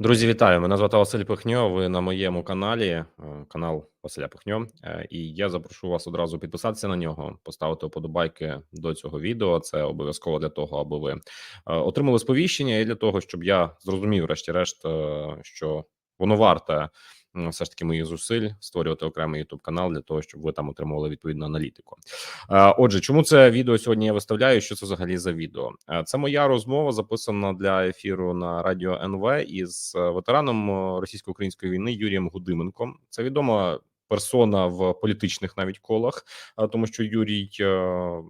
Друзі, вітаю! Мене звати Василь Пихньо. Ви на моєму каналі, е, канал Василя Пихньо. Е, І я запрошу вас одразу підписатися на нього, поставити вподобайки до цього відео. Це обов'язково для того, аби ви е, отримали сповіщення, і для того, щоб я зрозумів, врешті-решт, що воно варте все ж таки моїх зусиль створювати окремий youtube канал для того, щоб ви там отримували відповідну аналітику. Е, Отже, чому це відео сьогодні я виставляю? Що це взагалі за відео? Е, Це моя розмова записана для ефіру на радіо НВ із е, ветераном російсько-української війни Юрієм Гудименком. Це відома персона в політичних навіть колах, тому що Юрій, е,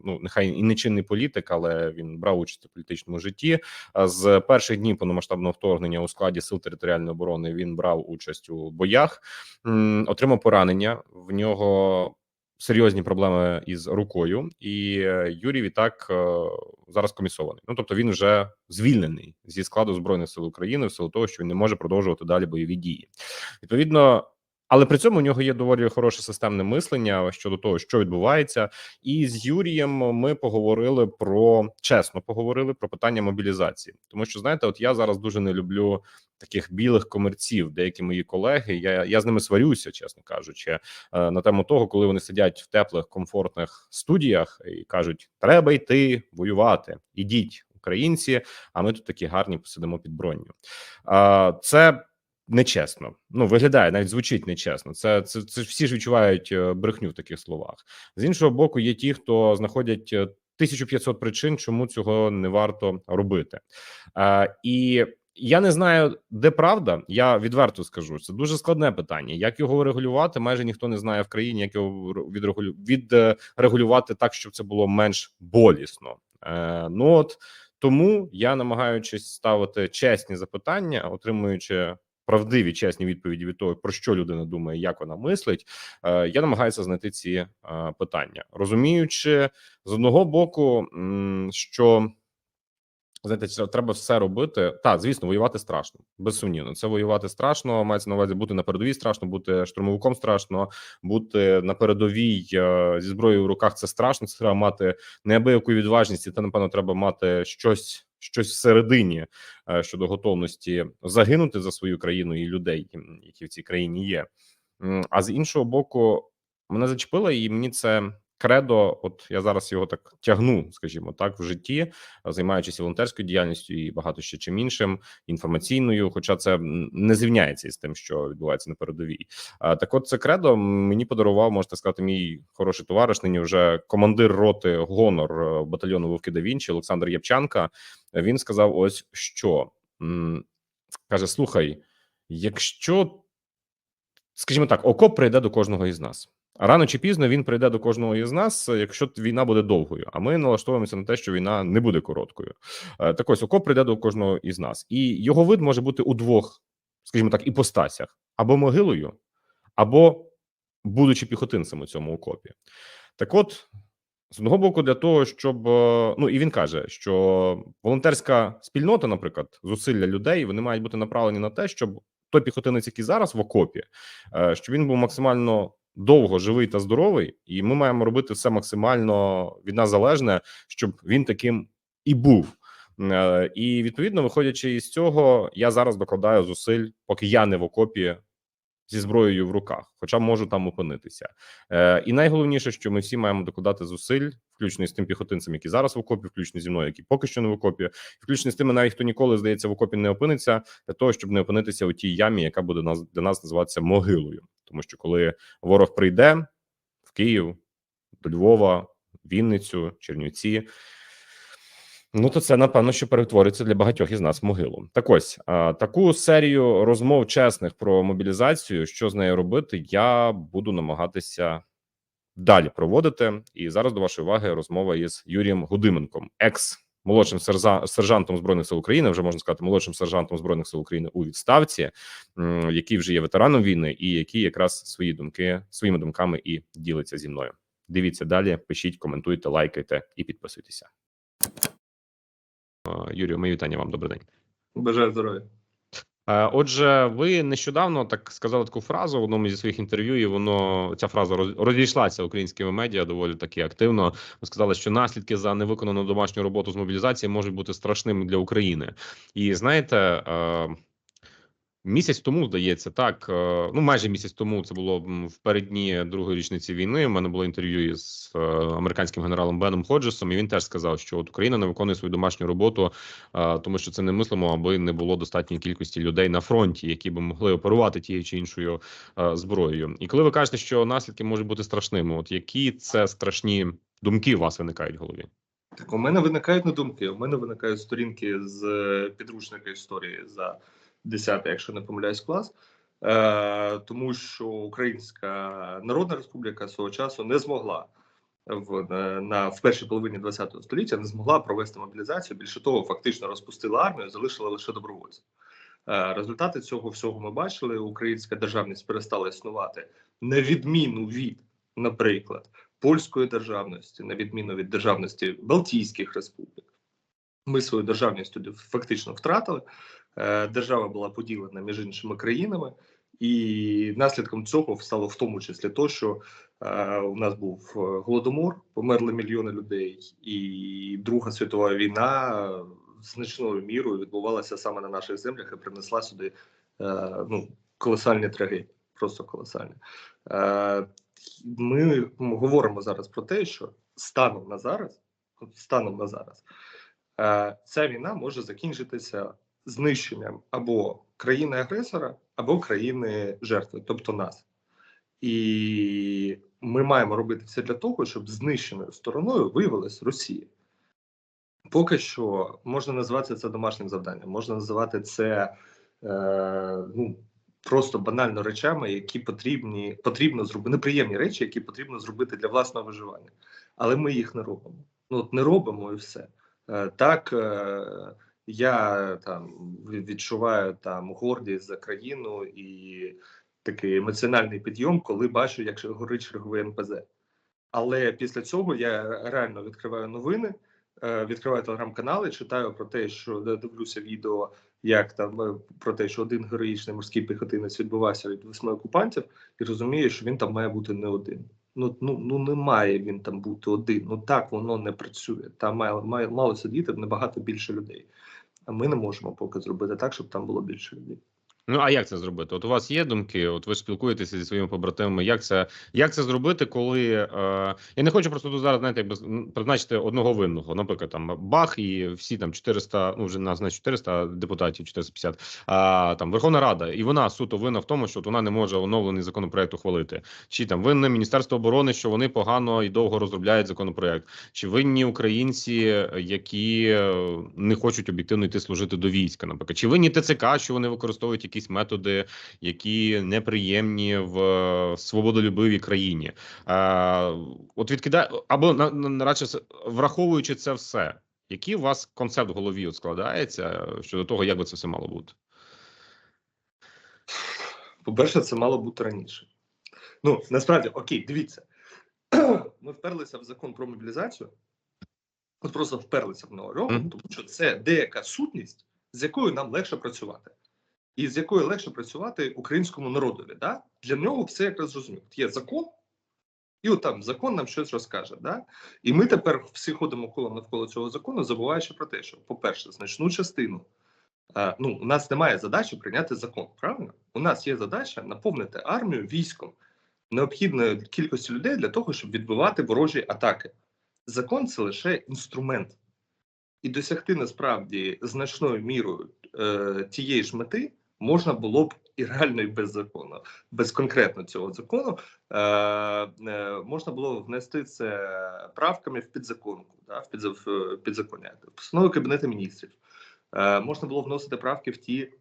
ну нехай і не чинний політик, але він брав участь у політичному житті. З перших днів повномасштабного вторгнення у складі сил територіальної оборони він брав участь у боях, отримав поранення. В нього серйозні проблеми із рукою, і е, Юрій відтак е, зараз комісований. Ну тобто він вже звільнений зі складу збройних сил України в силу того, що він не може продовжувати далі бойові дії. Відповідно. Але при цьому у нього є доволі хороше системне мислення щодо того, що відбувається, і з Юрієм ми поговорили про чесно поговорили про питання мобілізації, тому що знаєте, от я зараз дуже не люблю таких білих комерців. Деякі мої колеги, я я з ними сварюся, чесно кажучи, е, на тему того, коли вони сидять в теплих комфортних студіях і кажуть: треба йти воювати, ідіть, українці. А ми тут такі гарні посидимо під броню. Це нечесно. Ну виглядає, навіть звучить нечесно. Це це, це всі ж відчувають е, брехню в таких словах. З іншого боку, є ті, хто знаходять. е, 1500 причин, чому цього не варто робити, а, і я не знаю, де правда. Я відверто скажу, це дуже складне питання. Як його регулювати? Майже ніхто не знає в країні, як його відрегулю... відрегулювати так, щоб це було менш болісно. Е, ну от тому я намагаючись ставити чесні запитання, отримуючи правдиві чесні відповіді від того, про що людина думає, як вона мислить. Е, я намагаюся знайти ці е, питання, розуміючи з одного боку, що знаєте, треба все робити. Так, звісно, воювати страшно, безсумнівно. Це воювати страшно. Мається на увазі бути на передовій страшно, бути штурмовиком страшно, бути на передовій е, зі зброєю в руках. Це страшно. Це треба мати неабияку відважність, і це напевно треба мати щось, щось всередині е, щодо готовності загинути за свою країну і людей, які в цій країні є. А з іншого боку, мене зачепило, і мені це кредо. От я зараз його так тягну, скажімо так, в житті, займаючись волонтерською діяльністю і багато ще чим іншим інформаційною, хоча це не зрівняється із тим, що відбувається на передовій. Так, от це кредо мені подарував, можете сказати, мій хороший товариш. Нині вже командир роти гонор е, батальйону Вовки да Вінчі Олександр Єпчанка. Він сказав: ось що каже: Слухай, якщо скажімо так, окоп прийде до кожного із нас. Рано чи пізно він прийде до кожного із нас, якщо війна буде довгою. А ми налаштовуємося на те, що війна не буде короткою. Е, Так ось окоп прийде до кожного із нас, і його вид може бути у двох, скажімо так, іпостасях: або могилою, або будучи піхотинцем у цьому окопі. Так, от з одного боку, для того, щоб е, ну і він каже, що волонтерська спільнота, наприклад, зусилля людей, вони мають бути направлені на те, щоб той піхотинець, який зараз в окопі, е, щоб він був максимально довго живий та здоровий, і ми маємо робити все максимально від нас залежне, щоб він таким і був. Е, І відповідно, виходячи із цього, я зараз докладаю зусиль, поки я не в окопі зі зброєю в руках, хоча можу там опинитися. Е, І найголовніше, що ми всі маємо докладати зусиль, включно з тим піхотинцем, який зараз в окопі, включно зі мною, який поки що не в окопі, включно з тими, навіть хто ніколи здається в окопі не опиниться, для того, щоб не опинитися у тій ямі, яка буде нас для нас називатися могилою. Тому що коли ворог прийде в Київ, до Львова, Вінницю, Чернівці. Ну, то це напевно, що перетвориться для багатьох із нас в могилу. Так ось таку серію розмов чесних про мобілізацію, що з нею робити, я буду намагатися далі проводити. І зараз до вашої уваги розмова із Юрієм Гудименком, екс молодшим сержа- сержантом збройних сил України, вже можна сказати, молодшим сержантом збройних сил України у відставці, який вже є ветераном війни, і який якраз свої думки своїми думками і ділиться зі мною. Дивіться далі, пишіть, коментуйте, лайкайте і підписуйтеся. Е, Юрію, мої вітання вам. Добрий день. Бажаю здоров'я. Е, Отже, ви нещодавно так сказали таку фразу в одному зі своїх інтерв'ю, і воно ця фраза роз- розійшлася українськими медіа доволі таки активно. Ви сказали, що наслідки за невиконану домашню роботу з мобілізації можуть бути страшними для України. І знаєте, е, Місяць тому здається, так е, ну майже місяць тому це було в переддні другої річниці війни. У мене було інтерв'ю із е, американським генералом Беном Ходжесом, і він теж сказав, що от Україна не виконує свою домашню роботу, е, тому що це не мислимо, аби не було достатньої кількості людей на фронті, які би могли оперувати тією чи іншою зброєю. І коли ви кажете, що наслідки можуть бути страшними, от які це страшні думки у вас виникають в голові? Так, у мене виникають не думки. У мене виникають сторінки з підручника історії за 10, якщо не помиляюсь, клас. Е, тому що Українська Народна Республіка свого часу не змогла в, на, в першій половині ХХ століття не змогла провести мобілізацію. Більше того, фактично розпустила армію, залишила лише добровольців. Е, результати цього всього ми бачили. Українська державність перестала існувати на відміну від, наприклад, польської державності, на відміну від державності Балтійських республік. Ми свою державність тоді фактично втратили. Е, Держава була поділена між іншими країнами, і наслідком цього стало в тому числі то, що е, у нас був е, голодомор, померли мільйони людей, і Друга світова війна значною мірою відбувалася саме на наших землях і принесла сюди ну, колосальні трагедії, просто колосальні. Ми говоримо зараз про те, що станом на зараз, станом на зараз, ця війна може закінчитися знищенням або країни-агресора, або країни жертви, тобто нас. І ми маємо робити все для того, щоб знищеною стороною виявилась Росія. Поки що можна називати це домашнім завданням, можна називати це е, ну, просто банально речами, які потрібні потрібно зробити неприємні речі, які потрібно зробити для власного виживання, але ми їх не робимо. Ну от не робимо і все. Е, так е, я там відчуваю там гордість за країну і такий емоціональний підйом, коли бачу, як горить черговий НПЗ. Але після цього я реально відкриваю новини, е, відкриваю телеграм-канали, читаю про те, що дивлюся відео, як там е, про те, що один героїчний морський піхотинець відбувався від восьми окупантів, і розумію, що він там має бути не один. Ну ну ну не має він там бути один. Ну так воно не працює. Там має мало сидіти набагато більше людей. А ми не можемо поки зробити так, щоб там було більше людей. Ну а як це зробити? От у вас є думки? От ви спілкуєтеся зі своїми побратимами. Як це як це зробити, коли е, я не хочу просто тут зараз знаєте, якби призначити одного винного, наприклад, там Бах і всі там 400, ну вже нас не 400 депутатів, 450, а там Верховна Рада, і вона суто винна в тому, що от вона не може оновлений законопроект ухвалити. Чи там винне Міністерство оборони, що вони погано і довго розробляють законопроект, чи винні українці, які е, не хочуть об'єктивно йти служити до війська, наприклад, чи винні ТЦК, що вони використовують якісь методи, які неприємні в е, свободолюбивій країні. Е, от відкидає або на, на радше враховуючи це все, який у вас концепт в голові от складається щодо того, як би це все мало бути? По-перше, це мало бути раніше. Ну насправді, окей, дивіться. Ми вперлися в закон про мобілізацію. От просто вперлися в нього, Мгм. тому що це деяка сутність, з якою нам легше працювати, і з якою легше працювати українському народові. Да? Для нього все якраз зрозуміло. Є закон, і от там закон нам щось розкаже. Да? І ми тепер всі ходимо колом навколо цього закону, забуваючи про те, що, по-перше, значну частину. е, Ну, у нас немає задачі прийняти закон. Правильно, у нас є задача наповнити армію військом необхідної кількості людей для того, щоб відбивати ворожі атаки. Закон це лише інструмент, і досягти насправді значною мірою е, тієї ж мети можна було б і реально і без закону, без конкретно цього закону е, е, можна було внести це правками в підзаконку, да, в підза- в постанову кабінету міністрів. Е, можна було вносити правки в ті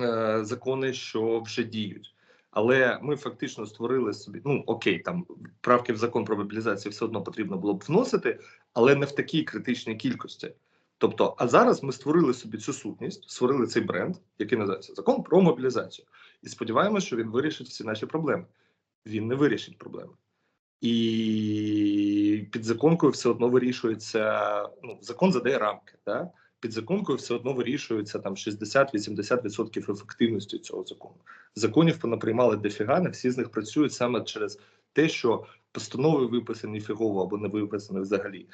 е, закони, що вже діють. Але ми фактично створили собі. Ну окей, там правки в закон про мобілізацію все одно потрібно було б вносити, але не в такій критичній кількості. Тобто, а зараз ми створили собі цю сутність, створили цей бренд, який називається закон про мобілізацію, і сподіваємося, що він вирішить всі наші проблеми. Він не вирішить проблеми. І підзаконкою все одно вирішується. Ну, закон задає рамки. Да? Підзаконкою все одно вирішується там 60-80% ефективності цього закону. Законів понаприймали дофіга, не всі з них працюють саме через те, що постанови виписані фігово або не виписані взагалі.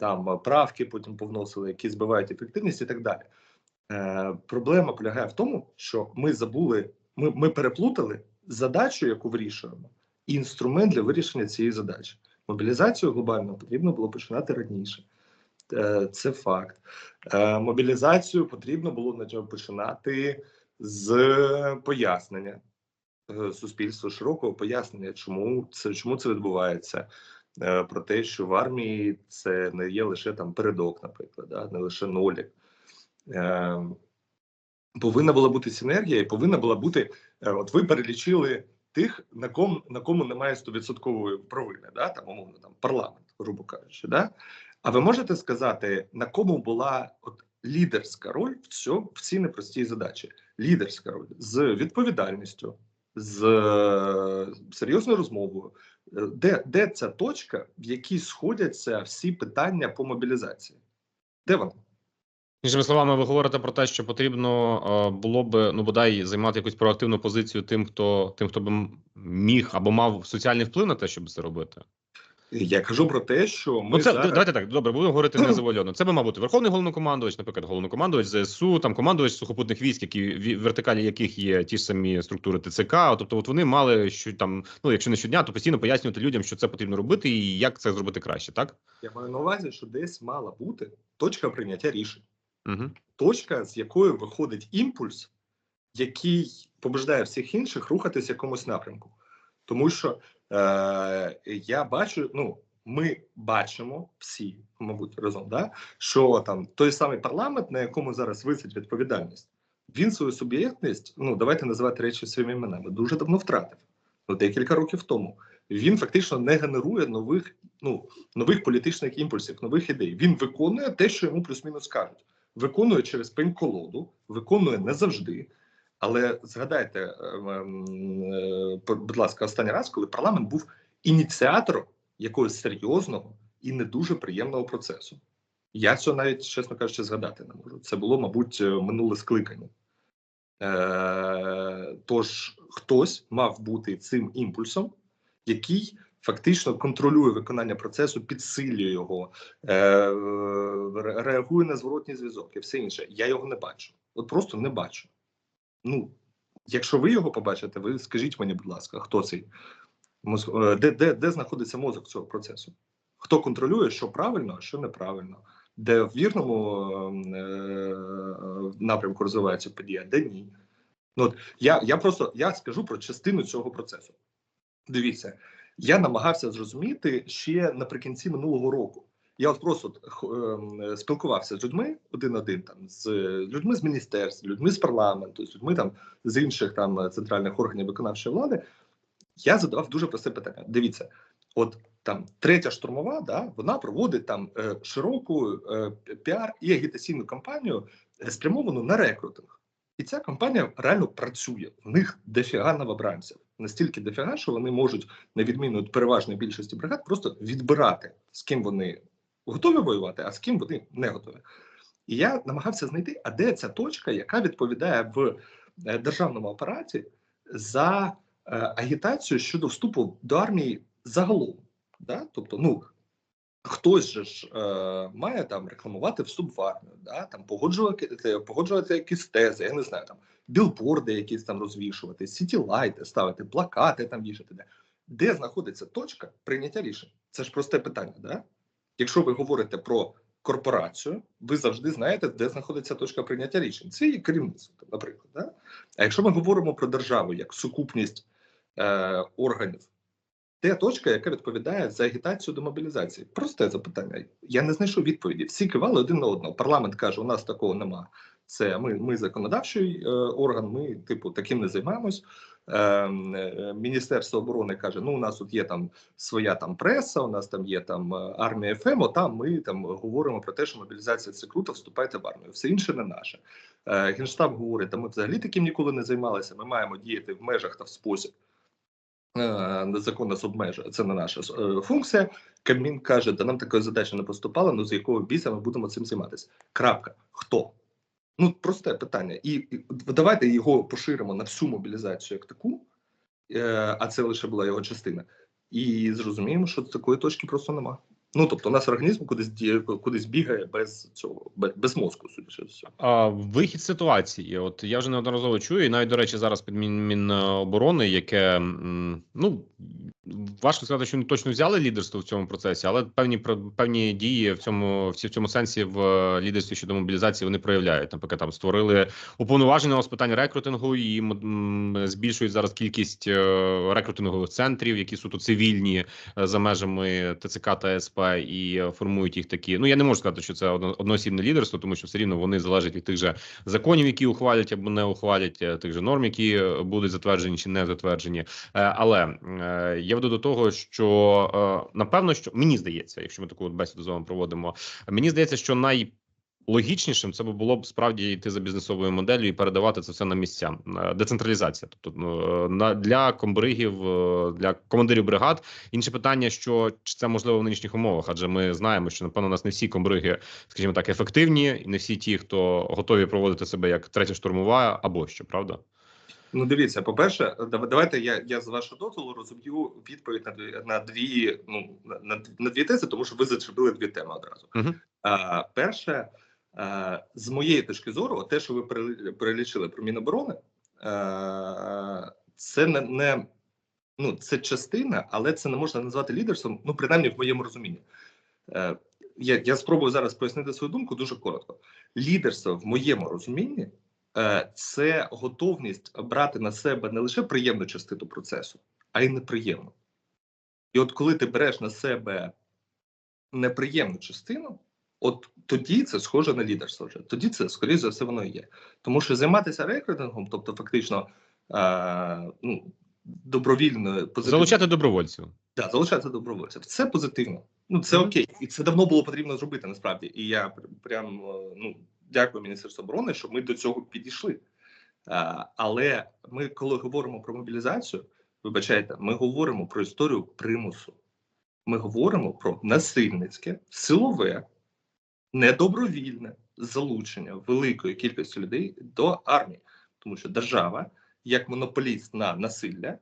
Там правки потім повносили, які збивають ефективність і так далі. Е, проблема полягає в тому, що ми забули, ми, ми переплутали задачу, яку вирішуємо, і інструмент для вирішення цієї задачі. Мобілізацію глобально потрібно було починати раніше. Е, це факт. Е, мобілізацію потрібно було починати з пояснення суспільству широкого пояснення, чому це чому це відбувається. Е, Про те, що в армії це не є лише там передок, наприклад, да? не лише нолік. Е, повинна була бути синергія, і повинна була бути. е, От ви перелічили тих, на кому на кому немає стовідсоткової провини, да? там умовно там парламент, грубо кажучи, да? А ви можете сказати, на кому була от лідерська роль в цьому в цій непростій задачі? Лідерська роль з відповідальністю, з е, серйозною розмовою. Е, Де, де ця точка, в якій сходяться всі питання по мобілізації? Де вона? Іншими словами, ви говорите про те, що потрібно е, було б ну бодай займати якусь проактивну позицію тим, хто тим, хто б міг або мав соціальний вплив на те, щоб це робити. Я кажу про те, що ми Ну, це зараз... давайте так. Добре, будемо говорити незавуальовано. Це би мав бути верховний головнокомандувач, наприклад, головнокомандувач ЗСУ, там командувач сухопутних військ, які вертикалі яких є ті ж самі структури ТЦК. Тобто, от вони мали що там, ну якщо не щодня, то постійно пояснювати людям, що це потрібно робити і як це зробити краще, так? Я маю на увазі, що десь мала бути точка прийняття рішень. Угу. точка, з якої виходить імпульс, який побаждає всіх інших рухатись в якомусь напрямку. Тому що е, я бачу, ну ми бачимо всі, мабуть, разом, да, що там той самий парламент, на якому зараз висить відповідальність, він свою суб'єктність, ну давайте називати речі своїми іменами, дуже давно втратив. Ну, декілька років тому. Він фактично не генерує нових, ну нових політичних імпульсів, нових ідей. Він виконує те, що йому плюс-мінус кажуть виконує через пень колоду, виконує не завжди. Але згадайте, ем, е, будь ласка, останній раз, коли парламент був ініціатором якогось серйозного і не дуже приємного процесу. Я цього навіть, чесно кажучи, згадати не можу. Це було, мабуть, е, минуле скликання. Е, тож хтось мав бути цим імпульсом, який фактично контролює виконання процесу, підсилює його, е, реагує на зворотній зв'язок і все інше. Я його не бачу. От просто не бачу. Ну, якщо ви його побачите, ви скажіть мені, будь ласка, хто цей е, де, де, де знаходиться мозок цього процесу? Хто контролює, що правильно, а що неправильно? Де в вірному е, е, напрямку розвивається подія, де ні. Ну, от я, я просто я скажу про частину цього процесу. Дивіться, я намагався зрозуміти ще наприкінці минулого року. Я от просто ем, спілкувався з людьми один-один, там з людьми з міністерств, людьми з парламенту, з людьми там з інших там центральних органів виконавчої влади. Я задавав дуже просте питання. Дивіться, от там третя штурмова, да, вона проводить там е, широку е, піар і агітаційну кампанію е, спрямовану на рекрутинг. І ця компанія реально працює. В них дофіга новобранців. Настільки дофіга, що вони можуть, на відміну від переважної більшості бригад, просто відбирати, з ким вони готові воювати, а з ким вони не готові. І я намагався знайти, а де ця точка, яка відповідає в е, державному апараті за е, агітацію щодо вступу до армії загалом. Да? Тобто, ну хтось же ж е, має там рекламувати вступ в армію, да? там погоджувати, погоджувати якісь тези, я не знаю, там білборди якісь там розвішувати, сітілайти ставити, плакати там вішати. Де знаходиться точка прийняття рішень? Це ж просте питання, да? Якщо ви говорите про корпорацію, ви завжди знаєте, де знаходиться точка прийняття рішень. Це є керівництво, наприклад. Да? А якщо ми говоримо про державу як сукупність е, органів, де точка, яка відповідає за агітацію до мобілізації? Просте запитання. Я не знайшов відповіді. Всі кивали один на одного. Парламент каже: у нас такого нема. Це ми, ми законодавчий е, орган. Ми, типу, таким не займаємось. Е, е, Міністерство оборони каже: ну у нас тут є там своя там преса, у нас там є там е, армія ФМ, Там ми там говоримо про те, що мобілізація це круто, вступайте в армію. Все інше не наше. Е, Генштаб говорить: та ми взагалі таким ніколи не займалися. Ми маємо діяти в межах та в спосіб. е, Незаконно з обмежує, це не наша е, функція. Кабмін каже, да нам такої задачі не поступало, ну з якого біса ми будемо цим займатися. Крапка. Хто? Ну просте питання, і, давайте його поширимо на всю мобілізацію як таку, е, а це лише була його частина. І зрозуміємо, що такої точки просто нема. Ну тобто, у нас організм кудись кудись бігає без цього, без, мозку, судячи всього. А, вихід ситуації. От я вже неодноразово чую, і навіть до речі, зараз під Мін- Міноборони, яке ну важко сказати, що вони точно взяли лідерство в цьому процесі, але певні певні дії в цьому в в цьому сенсі в лідерстві щодо мобілізації вони проявляють. Наприклад, там створили уповноваженого з питань рекрутингу і збільшують зараз кількість е, рекрутингових центрів, які суто цивільні е, за межами ТЦК та СП, і е, формують їх такі. Ну я не можу сказати, що це одноосібне лідерство, тому що все рівно вони залежать від тих же законів, які ухвалять або не ухвалять, е, тих же норм, які е, будуть затверджені чи не затверджені. Але я веду до того, що напевно, що мені здається, якщо ми таку бесіду з вами проводимо, мені здається, що най Логічнішим це би було б справді йти за бізнесовою моделлю і передавати це все на місця. Е, Децентралізація, тобто ну, на для комбригів, е, для командирів бригад. Інше питання, що чи це можливо в нинішніх умовах, адже ми знаємо, що напевно у нас не всі комбриги, скажімо так, ефективні, і не всі ті, хто готові проводити себе як третя штурмова або що, правда? Ну, дивіться, по-перше, дав- давайте я, я з вашого дозволу розумію відповідь на дві на дві ну на, на, дві тези, тому що ви зачепили дві теми одразу. Мгм. А, перше, з моєї точки зору, те, що ви перелічили про Міноборони, це не, не ну це частина, але це не можна назвати лідерством. Ну, принаймні в моєму розумінні. Е, я, я спробую зараз пояснити свою думку дуже коротко. Лідерство в моєму розумінні е, це готовність брати на себе не лише приємну частину процесу, а й неприємну. І от коли ти береш на себе неприємну частину, от тоді це схоже на лідерство вже. Тоді це, скоріше за все, воно і є. Тому що займатися рекрутингом, тобто фактично е, ну, добровільною позитивною Залучати добровольців. Да, залишати добровольців. Це позитивно. Ну це окей, і це давно було потрібно зробити насправді. І я прям е, ну дякую Міністерству оборони, що ми до цього підійшли. А, але ми, коли говоримо про мобілізацію, вибачайте, ми говоримо про історію примусу. Ми говоримо про насильницьке, силове, недобровільне залучення великої кількості людей до армії, тому що держава, як монополіст на насилля,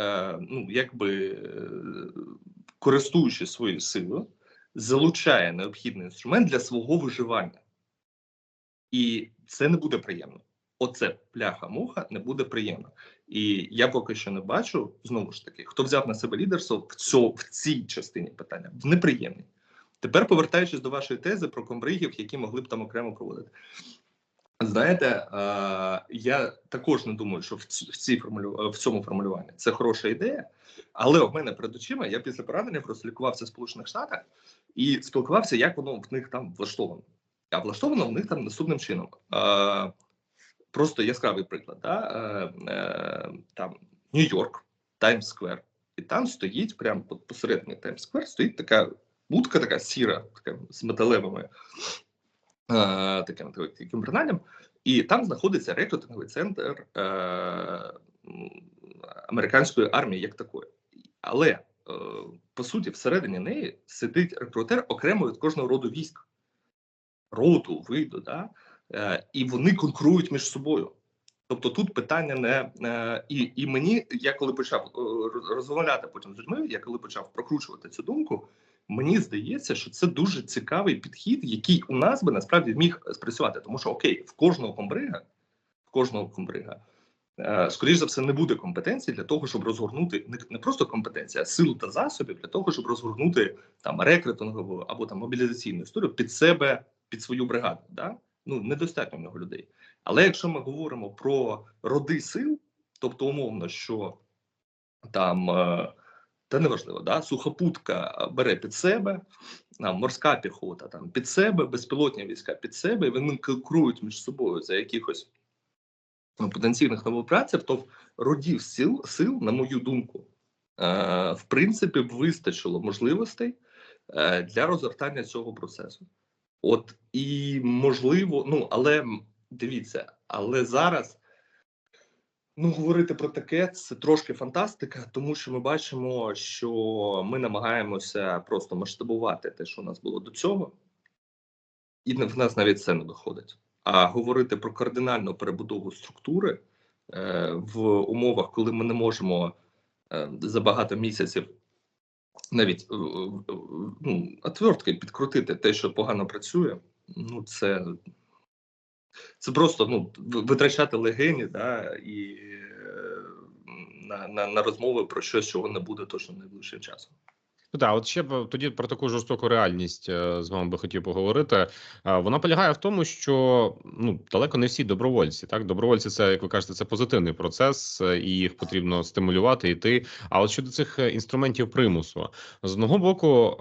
е, ну якби е, користуючись своєю силою, залучає необхідний інструмент для свого виживання. І це не буде приємно. Оце пляха-муха не буде приємно. І я поки що не бачу знову ж таки, хто взяв на себе лідерство в цьо, в цій частині питання, в неприємній. Тепер повертаючись до вашої тези про комбригів, які могли б там окремо проводити. Знаєте, я також не думаю, що в, цій формулю... в цьому формулюванні це хороша ідея, але в мене перед очима я після поранення просто лікувався в Сполучених Штатах і спілкувався, як воно в них там влаштовано. А влаштовано в них там наступним чином. Просто яскравий приклад. Да? Е, там Нью-Йорк, Таймс-сквер, і там стоїть прямо посередині Таймс-сквер стоїть така будка, така сіра, така з металевими е, таким, таким бринанням, і там знаходиться рекрутинговий центр е, американської армії, як такої. Але е, по суті, всередині неї сидить рекрутер окремо від кожного роду військ, роту, виду, да? е, і вони конкурують між собою. Тобто тут питання не е, і, і мені, я коли почав е, розмовляти потім з людьми, я коли почав прокручувати цю думку, мені здається, що це дуже цікавий підхід, який у нас би насправді міг спрацювати. Тому що окей, в кожного комбрига, в кожного комбрига, е, скоріш за все, не буде компетенції для того, щоб розгорнути не, просто компетенція, а сил та засобів для того, щоб розгорнути там рекрутингову або там мобілізаційну історію під себе, під свою бригаду. Да? Ну недостатньо много людей. Але якщо ми говоримо про роди сил, тобто умовно, що там е, та неважливо, да, сухопутка бере під себе, там, морська піхота там під себе, безпілотні війська під себе, і вони конкурують між собою за якихось ну, потенційних новопраців, то родів сил, сил, на мою думку, е, в принципі, б вистачило можливостей е, для розгортання цього процесу. От і можливо, ну але дивіться, але зараз ну говорити про таке це трошки фантастика, тому що ми бачимо, що ми намагаємося просто масштабувати те, що у нас було до цього, і в нас навіть це не доходить. А говорити про кардинальну перебудову структури е, в умовах, коли ми не можемо е, за багато місяців навіть е, е, ну, отвертки підкрутити те, що погано працює, ну це, це просто ну, витрачати легені да, і на, на, на розмови про щось, чого не буде точно найближчим часом. Ну так, от ще б тоді про таку жорстоку реальність е, з вами би хотів поговорити. Е, Вона полягає в тому, що ну далеко не всі добровольці. Так, добровольці, це як ви кажете, це позитивний процес, е, і їх потрібно стимулювати, йти. А от щодо цих інструментів примусу, з одного боку,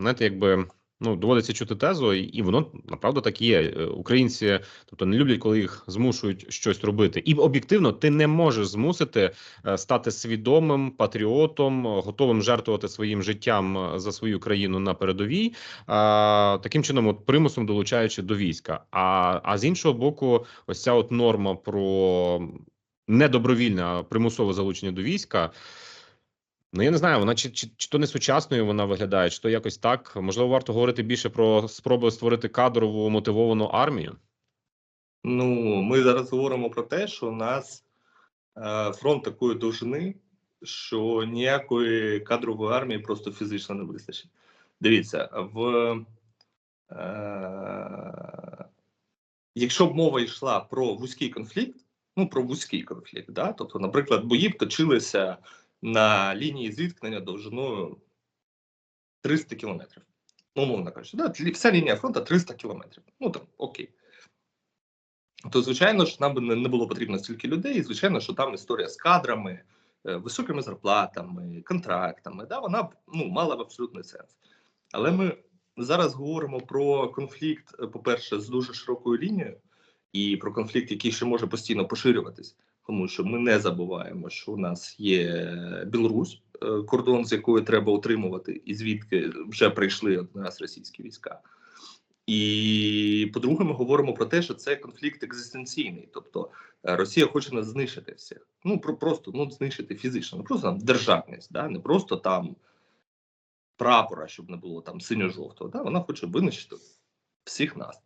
знаєте, якби. Ну, доводиться чути тезу, і- воно направду так є. Е, Українці, тобто не люблять, коли їх змушують щось робити, і об'єктивно ти не можеш змусити е, стати свідомим патріотом, готовим жертвувати своїм життям е, за свою країну на передовій, а, таким чином, от примусом долучаючи до війська. А, а з іншого боку, ось ця от норма про недобровільне примусове залучення до війська. Ну, я не знаю, вона чи, чи, чи то не сучасною вона виглядає, чи то якось так. Можливо, варто говорити більше про спробу створити кадрову мотивовану армію. Ну, ми зараз говоримо про те, що у нас е, фронт такої довжини, що ніякої кадрової армії просто фізично не вистачить. Дивіться, в е, якщо б мова йшла про вузький конфлікт, ну про вузький конфлікт, да? тобто, наприклад, бої б точилися на лінії зіткнення довжиною 300 кілометрів. Ну, умовно кажучи, да? вся лінія фронту 300 кілометрів. Ну там окей то звичайно ж нам не було потрібно стільки людей, і звичайно, що там історія з кадрами, е, високими зарплатами, контрактами, да, вона ну, мала б абсолютний сенс. Але ми зараз говоримо про конфлікт, е, по-перше, з дуже широкою лінією, і про конфлікт, який ще може постійно поширюватись, тому що ми не забуваємо, що у нас є Білорусь, е, кордон, з якої треба утримувати, і звідки вже прийшли один раз російські війська. І по-друге, ми говоримо про те, що це конфлікт екзистенційний, тобто е, Росія хоче нас знищити всіх. Ну про просто ну знищити фізично, не просто там державність, да не просто там прапора, щоб не було там синьо-жовтого. Да, вона хоче винищити всіх нас.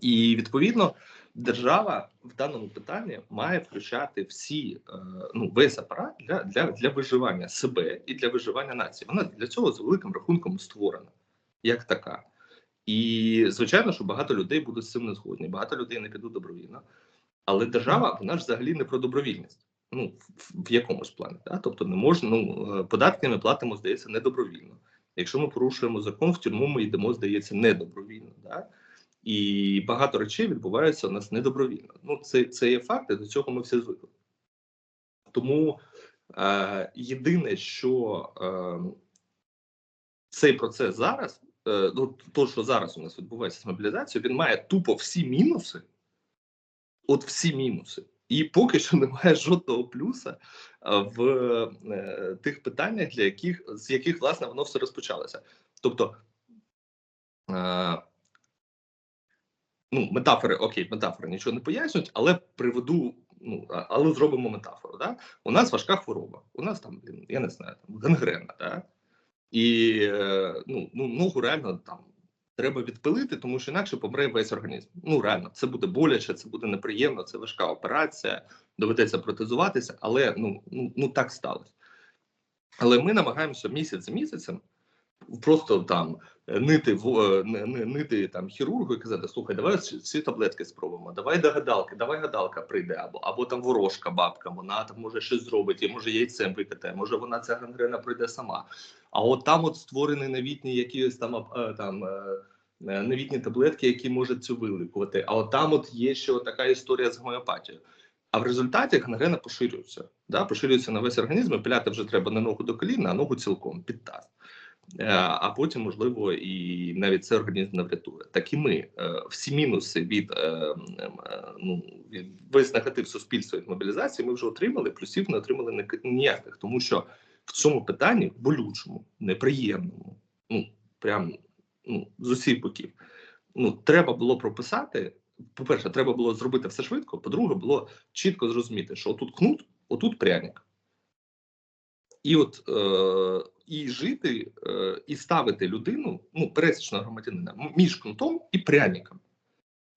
І відповідно держава в даному питанні має включати всі е, ну весь апарат для, для, для виживання себе і для виживання нації. Вона для цього з великим рахунком створена як така. І звичайно, що багато людей будуть з цим не згодні, багато людей не підуть добровільно. Але держава вона ж взагалі не про добровільність. Ну в, якомусь плані, да? тобто не можна ну е, податки ми платимо, здається, недобровільно. Якщо ми порушуємо закон, в тюрму ми йдемо, здається, недобровільно. Да? І багато речей відбуваються у нас недобровільно. Ну, це це є факт, і до цього ми всі звикли. Тому е, єдине, що е, цей процес зараз, е, ну, то, що зараз у нас відбувається з мобілізацією, він має тупо всі мінуси, от всі мінуси. І поки що немає жодного плюса е, в е, тих питаннях, для яких з яких власне воно все розпочалося. Тобто, е, ну, метафори, окей, метафори нічого не пояснюють, але приведу. Ну, але зробимо метафору. Да? У нас важка хвороба. У нас там, я не знаю, там гангрена, да? і е, ну, ну, ногу реально там треба відпилити, тому що інакше помре весь організм. Ну реально, це буде боляче, це буде неприємно, це важка операція, доведеться протезуватися, але ну, ну, ну так сталося. Але ми намагаємося місяць за місяцем просто там е, нити е, ни- ни- нити там хірургу і казати: слухай, давай ці таблетки спробуємо, давай до гадалки, давай гадалка прийде, або або там ворожка, бабка, вона там може щось зробить, і може яйцем викатає, може вона ця гангрена прийде сама. А от там от створені новітні якісь там е, там. Новітні таблетки, які можуть цю вилікувати. А от там от є ще така історія з гомеопатією. А в результаті гангрена поширюється. Да? Поширюється на весь організм, і пиляти вже треба не ногу до коліна, а ногу цілком під таз. Е, А потім, можливо, і навіть це організм не врятує. Так і ми е, всі мінуси від е, ну від весь негатив суспільства від мобілізації. Ми вже отримали, плюсів не отримали ніяких, тому що в цьому питанні болючому, неприємному, ну прям ну з усіх боків. Ну треба було прописати. По-перше, треба було зробити все швидко. По-друге, було чітко зрозуміти, що отут кнут, отут пряник. І от е, і жити, е, і ставити людину, ну, пересічного громадянина, між кнутом і пряником.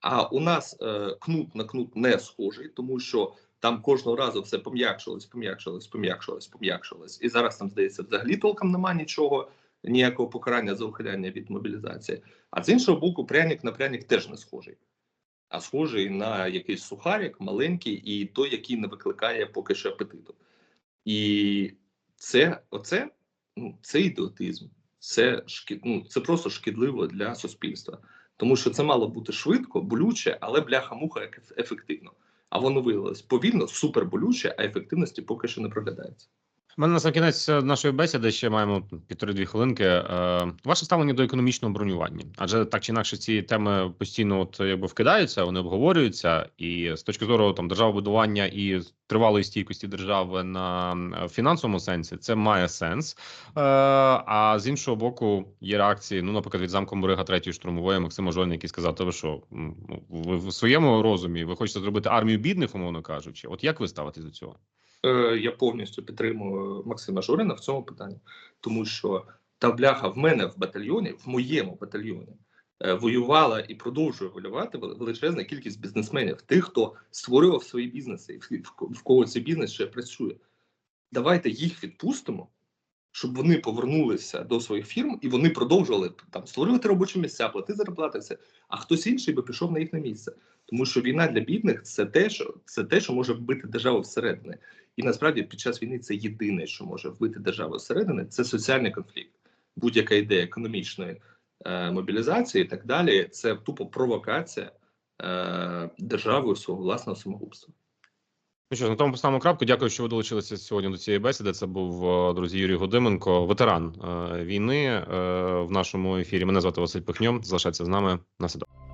А у нас е, кнут на кнут не схожий, тому що там кожного разу все пом'якшилось, пом'якшилось, пом'якшилось, пом'якшилось. І зараз там здається, взагалі толком нема нічого, ніякого покарання за ухиляння від мобілізації. А з іншого боку, пряник на пряник теж не схожий, а схожий на якийсь сухарик, маленький, і той, який не викликає поки що апетиту. І це оце ну, це ідіотизм, це шкід, ну, це просто шкідливо для суспільства, тому що це мало бути швидко, болюче, але бляха-муха як ефективно. А воно виявилось повільно, супер болюче, а ефективності поки що не проглядається. Мене на сам кінець е, нашої бесіди ще маємо півтори-дві хвилинки. Е, Ваше ставлення до економічного бронювання, адже так чи інакше ці теми постійно от якби вкидаються, вони обговорюються, і з точки зору там державобудування і тривалої стійкості держави на е, фінансовому сенсі, це має сенс. Е, А з іншого боку, є реакції. Ну, наприклад, від замку Морига третьої штурмової Максима Жойна, який сказав, «Та ви що ну, ви в своєму розумі ви хочете зробити армію бідних, умовно кажучи. От як ви ставитесь до цього? Е, я повністю підтримую Максима Жорина в цьому питанні, тому що та бляха в мене в батальйоні, в моєму батальйоні, е, воювала і продовжує воювати величезна кількість бізнесменів, тих, хто створював свої бізнеси, в кого цей бізнес ще працює. Давайте їх відпустимо, щоб вони повернулися до своїх фірм і вони продовжували там створювати робочі місця, платити зарплати, все. А хтось інший би пішов на їхнє місце. Тому що війна для бідних це те, що це те, що може вбити державу всередині. І насправді під час війни це єдине, що може вбити державу зсередини, це соціальний конфлікт. Будь-яка ідея економічної е, мобілізації і так далі. Це тупо провокація е, державою свого власного самогубства. Ну що на тому поставимо крапку. Дякую, що ви долучилися сьогодні до цієї бесіди. Це був е, друзі Юрій Годименко, ветеран е, війни е, в нашому ефірі. Мене звати Василь Пихньом. Залишайтеся з нами на добре.